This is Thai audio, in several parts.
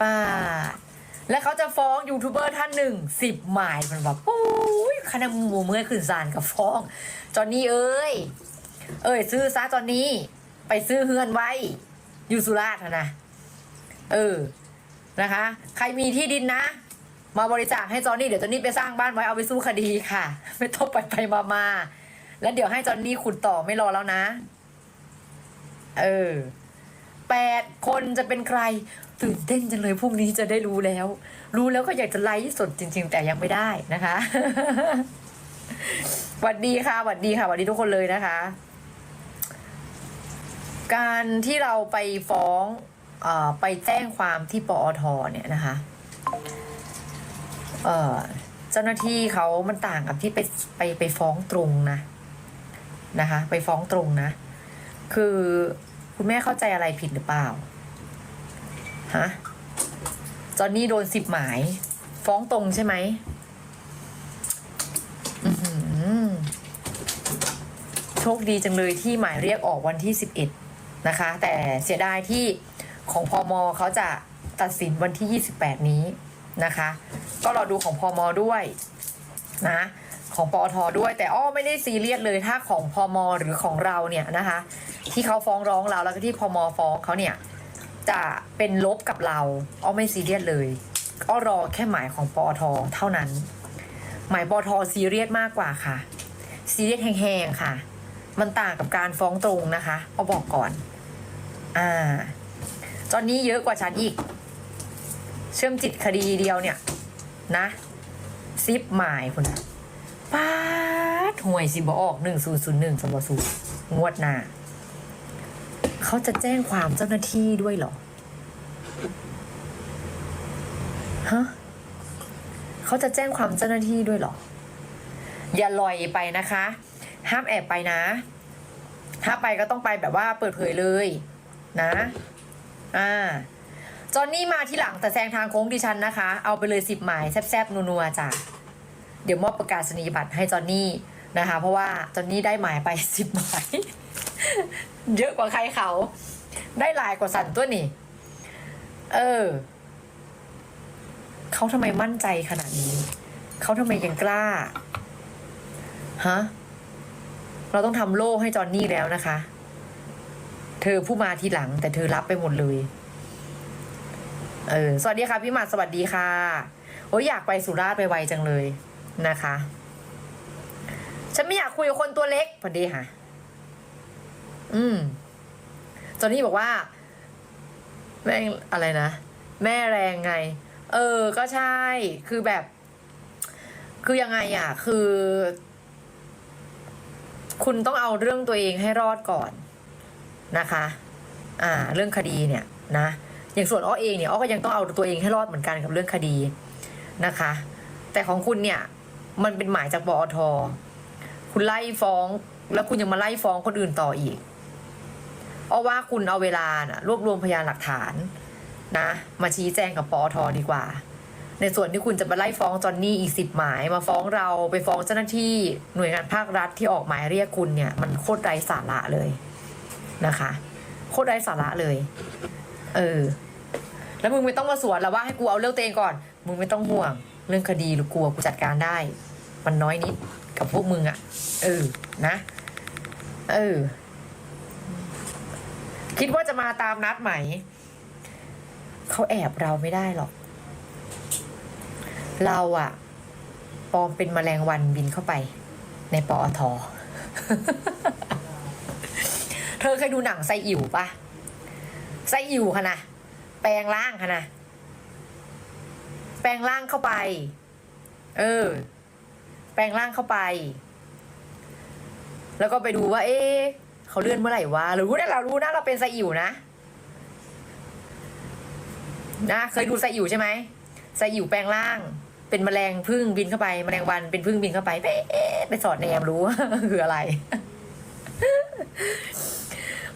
ป้าแล้วเขาจะฟ้องยูทูบเบอร์ท่านหนึ่งสิบหมายมันแบบปุ้ยคณะหมูเมื่อขึ้นศาลกับฟ้อง จอนนี่เอ้ย เอ้ย ซื้อซะจอนนี่ ไปซื้อเฮือนไว้ อยู่สุราษฎร์นะ เออ นะคะ ใครมีที่ดินนะ มาบริจาคให้จอนนี่เดี๋ยวจอนนี่ไปสร้างบ้านไว้เอาไปสู้คดีค่ะ ไม่ต้องไปไปมามาแล้วเดี๋ยวให้จอนนี่ขุดต่อไม่รอแล้วนะ เออแปดคนจะเป็นใคร ตื่นเต้นจังเลยพรุ่งนี้จะได้รู้แล้ว รู้แล้วก็อยากจะไลฟ์สดจริง ๆ แต่ยังไม่ได้นะคะสวัสดีค่ะสวัสดีค่ะสวัสดีทุกคนเลยนะคะ การที่เราไปฟ้องอไปแจ้งความที่ปอทเนี่ยนะคะเเจ้าหน้าที่เขามันต่างกับที่ไปไปไปฟ้องตรงนะนะคะ ไปฟ้องตรงนะ คือคุณแม่เข้าใจอะไรผิดหรือเปล่า ฮะจอนนี่โดนสิบหมาย ฟ้องตรงใช่ไหมโชคดีจังเลยที่หมายเรียกออกวันที่สิบเอ็ดนะคะ แต่เสียดายที่ของพอมเขาจะตัดสินวันที่ยี่สิบแปดนี้นะคะ ก็รอดูของพอมด้วยนะของปอทด้วย แต่อ้อไม่ได้ซีเรียสเลยถ้าของพอมหรือของเราเนี่ยนะคะ ที่เขาฟ้องร้องเราแล้วก็ที่พอมฟ้องเขาเนี่ย จะเป็นลบกับเราอ้อไม่ซีเรียสเลยอ้อรอแค่หมายของปอทเท่านั้น หมายปอทซีเรียสมากกว่าค่ะ ซีเรียสแห้งๆค่ะ มันต่างกับการฟ้องตรงนะคะอ้อบอกก่อน อ่าตอนนี้เยอะกว่าฉันอีก เชื่อมจิตคดีเดียวเนี่ย นะซิปหมายคุณป้าดห่วยสิบออกหนึ่งศูนย์ศูนย์หนึ่งสมบศูนย์งวดหน้า เขาจะแจ้งความเจ้าหน้าที่ด้วยเหรอ ฮะเขาจะแจ้งความเจ้าหน้าที่ด้วยเหรอ อย่าลอยไปนะคะ ห้ามแอบไปนะ ถ้าไปก็ต้องไปแบบว่าเปิดเผยเลยนะ อ่า จอนนี่มาที่หลังแต่แซงทางโค้งดิฉันนะคะ เอาไปเลยสิบหมายแซบๆนัวๆจ้ะ เดี๋ยวมอบประกาศนียบัตรให้จอนนี่นะคะ เพราะว่าจอนนี่ได้หมายไปสิบหมาย เยอะกว่าใครเขา ได้ลายกว่าสันตัวนี่ เออ เขาทำไมมั่นใจขนาดนี้ เขาทำไมยังกล้า ฮะ เราต้องทำโล่ให้จอนนี่แล้วนะคะ เธอผู้มาทีหลัง แต่เธอรับไปหมดเลย เออ สวัสดีค่ะพี่หมัดสวัสดีค่ะ โอ้ยอยากไปสุราษฎร์ไปไวจังเลยนะคะ ฉันไม่อยากคุยกับคนตัวเล็กพอดีค่ะ อืมจอนนี่บอกว่า แม่งอะไรนะ แม่แรงไง เออ ก็ใช่ คือแบบ คือยังไงอะ คือ คุณต้องเอาเรื่องตัวเองให้รอดก่อนนะคะ อ่า เรื่องคดีเนี่ย นะ อย่างส่วนอ้อเองเนี่ย อ้อก็ยังต้องเอาตัวเองให้รอดเหมือนกันกับเรื่องคดีนะคะ แต่ของคุณเนี่ย มันเป็นหมายจากบอทคุณไล่ฟ้อง แล้วคุณยังมาไล่ฟ้องคนอื่นต่ออีก อ้อว่าคุณเอาเวลานะรวบรวมพยานหลักฐานนะ มาชี้แจงกับปอทดีกว่า ในส่วนที่คุณจะมาไล่ฟ้องจอนนี่อีกสิบหมาย มาฟ้องเราไปฟ้องเจ้าหน้าที่หน่วยงานภาครัฐที่ออกหมายเรียกคุณเนี่ย มันโคตรไร้สาระเลยนะคะ โคตรไร้สาระเลย เออ แล้วมึงไม่ต้องมาสวนแล้วว่าให้กูเอาเรื่องตัวเองก่อน มึงไม่ต้องห่วง เรื่องคดีหรือกลัวกูจัดการได้ มันน้อยนิดกับพวกมึงอะ่ะ เออ นะ เออ คิดว่าจะมาตามนัดไหม เขาแอบเราไม่ได้หรอก เราอะปลอมเป็นแมลงวันบินเข้าไป ในปอทเธอเคยดูหนังไซอิ๋วปะไซอิ๋วค่ะนะแปลงร่างค่ะนะแปลงร่างเข้าไป เออ แปลงร่างเข้าไป แล้วก็ไปดูว่า เอ๊ะ เขาเลื่อนเมื่อไหร่วะหรือว่าเรารู้นะเราเป็นไซอิ๋วนะนะเคยดูไซอิ๋วใช่ไหมไซอิ๋วแปลงร่าง เป็นแมลงพึ่งบินเข้าไปแมลงวันเป็นพึ่งบินเข้าไปไปเอ๊ะไปสอดแนมรู้คืออะไร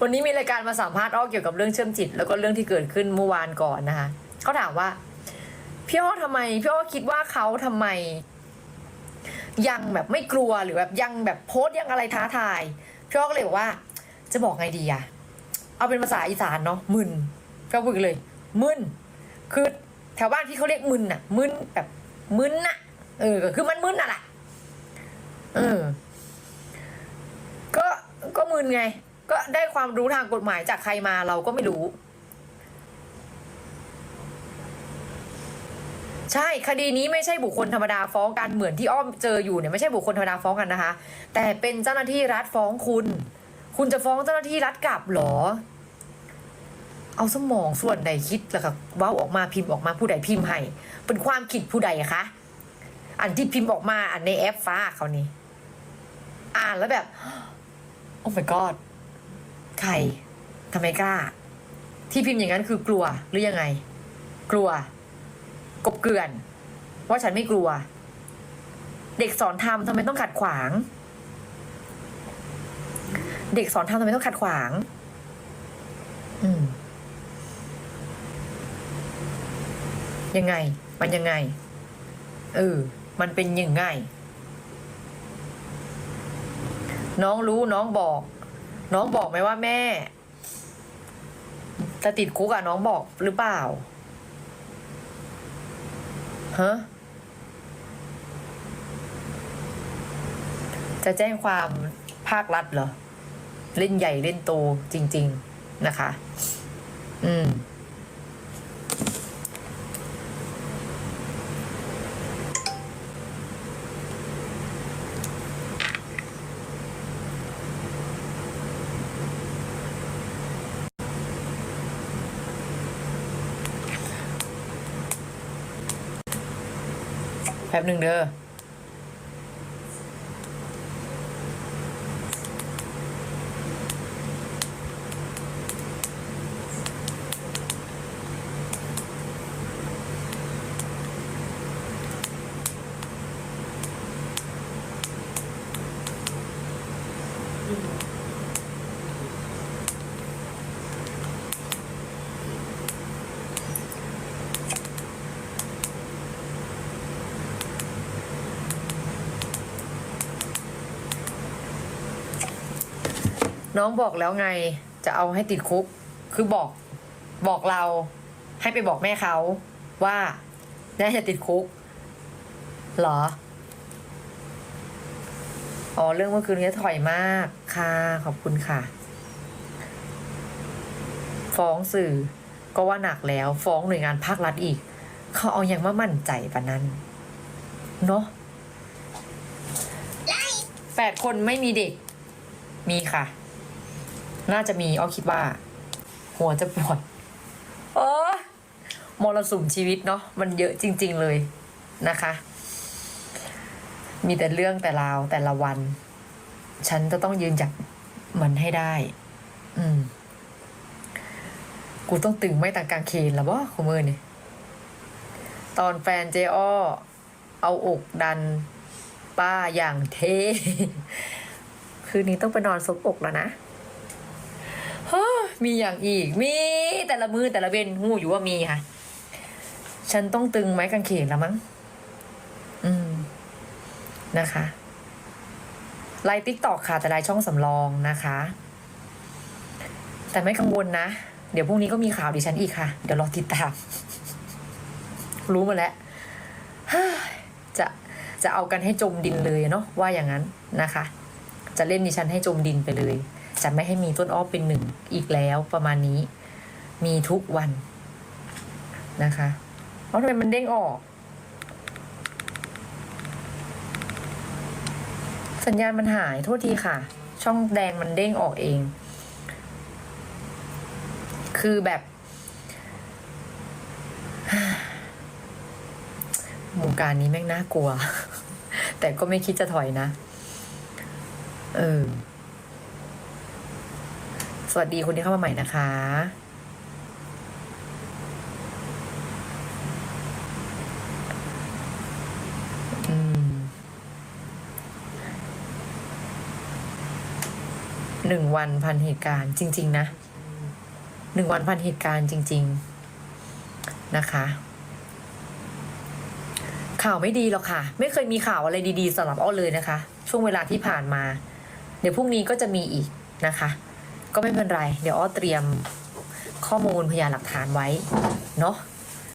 วันนี้มีรายการมาสัมภาษณ์อ้อเกี่ยวกับเรื่องเชื่อมจิต แล้วก็เรื่องที่เกิดขึ้นเมื่อวานก่อนนะคะเขาถามว่าพี่อ้อทำไมพี่อ้อคิดว่าเขาทำไม ยังแบบไม่กลัวหรือแบบยังแบบโพสต์ยังอะไรท้าทาย พี่อ้อก็เลยบอกว่า จะบอกไงดีอะเอาเป็นภาษาอีสานเนาะมึนก็พูดกันเลย มึนคือแถวบ้านพี่เขาเรียกมึนอะมึนแบบมึนอะเออคือมันมึนอะแหละเออ ก็ก็มึนไง ก็ได้ความรู้ทางกฎหมายจากใครมาเราก็ไม่รู้ ใช่คดีนี้ไม่ใช่บุคคลธรรมดาฟ้องกันเหมือนที่อ้อมเจออยู่เนี่ยไม่ใช่บุคคลธรรมดาฟ้องกันนะคะ แต่เป็นเจ้าหน้าที่รัฐฟ้องคุณ คุณจะฟ้องเจ้าหน้าที่รัฐกลับหรอ เอาสมองส่วนใดคิดแล้วก็ว้าออกมาพิมพ์ออกมาผู้ใดพิมพ์ให้เป็นความคิดผู้ใดคะอันที่พิมพ์ออกมาอันในแอปฟ้าเขานี่อ่านแล้วแบบโอ้ my god ใครทำไมกล้า ที่พิมพ์อย่างนั้นคือกลัวหรือยังไง กลัว กบเกลื่อน ว่าฉันไม่กลัว เด็กสอนทำทำไมต้องขัดขวาง เด็กสอนทำทำไมต้องขัดขวาง อืม ยังไง มันยังไง เออ มันเป็นยังไง น้องรู้น้องบอก น้องบอกไหมว่าแม่จะติดคุกอะน้องบอกหรือเปล่า ฮะจะแจ้งความภาครัฐเหรอ เล่นใหญ่เล่นโตจริง ๆ นะคะ อืม แป๊บหนึ่งเด้อ น้องบอกแล้วไงจะเอาให้ติดคุก คือบอกบอกเราให้ไปบอกแม่เขาว่าแม่จะติดคุกเหรอ อ๋อ เรื่องเมื่อคืนนี้ถอยมากค่ะ ขอบคุณค่ะ ฟ้องสื่อก็ว่าหนักแล้ว ฟ้องหน่วยงานภาครัฐอีก เขาเอายังมามั่นใจปะนั้น เนาะแปดคนไม่มีเด็ก มีค่ะ น่าจะมีอ้อคิดว่า หัวจะปวดโอ้มรสุมชีวิตเนาะมันเยอะจริง ๆเลยนะคะ มีแต่เรื่องแต่ราวแต่ละวัน ฉันจะต้องยืนหยัดมันให้ได้ อืม กูต้องตึงไม่ต่างกางเขนแล้วบ่คุณมือนี่ตอนแฟนเจอ้อเอาอกดันป้าอย่างเท่คืนนี้ต้องไปนอนซบอกแล้วนะ มีอย่างอีก มีแต่ละมือแต่ละเบนงูอยู่ว่ามีค่ะ ฉันต้องตึงไม้กางเขนแล้วมั้ง อืม นะคะไลน์ติ๊กตอกค่ะ แต่ไลน์ช่องสำรองนะคะ แต่ไม่กังวลนะ เดี๋ยวพรุ่งนี้ก็มีข่าวดิฉันอีกค่ะ เดี๋ยวรอติดตาม รู้มาแล้วจะจะเอากันให้จมดินเลยเนาะว่าอย่างนั้นนะคะ จะเล่นดิฉันให้จมดินไปเลย จะไม่ให้มีต้นอ้อเป็นหนึ่งอีกแล้วประมาณนี้ มีทุกวันนะคะเพราะทำไมมันเด้งออก สัญญาณมันหายโทษทีค่ะ ช่องแดงมันเด้งออกเอง คือแบบวงการนี้แม่งน่ากลัว แต่ก็ไม่คิดจะถอยนะ เออ สวัสดีคนที่เข้ามาใหม่นะคะ อืมหนึ่งวันพันเหตุการณ์จริง ๆ นะหนึ่งวันพันเหตุการณ์จริง ๆ นะคะ ข่าวไม่ดีหรอกค่ะ ไม่เคยมีข่าวอะไรดี ๆสำหรับอ้อเลยนะคะ ช่วงเวลาที่ผ่านมา เดี๋ยวพรุ่งนี้ก็จะมีอีกนะคะ ก็ไม่เป็นไร เดี๋ยวอ้อเตรียมข้อมูลพยานหลักฐานไว้ เนาะ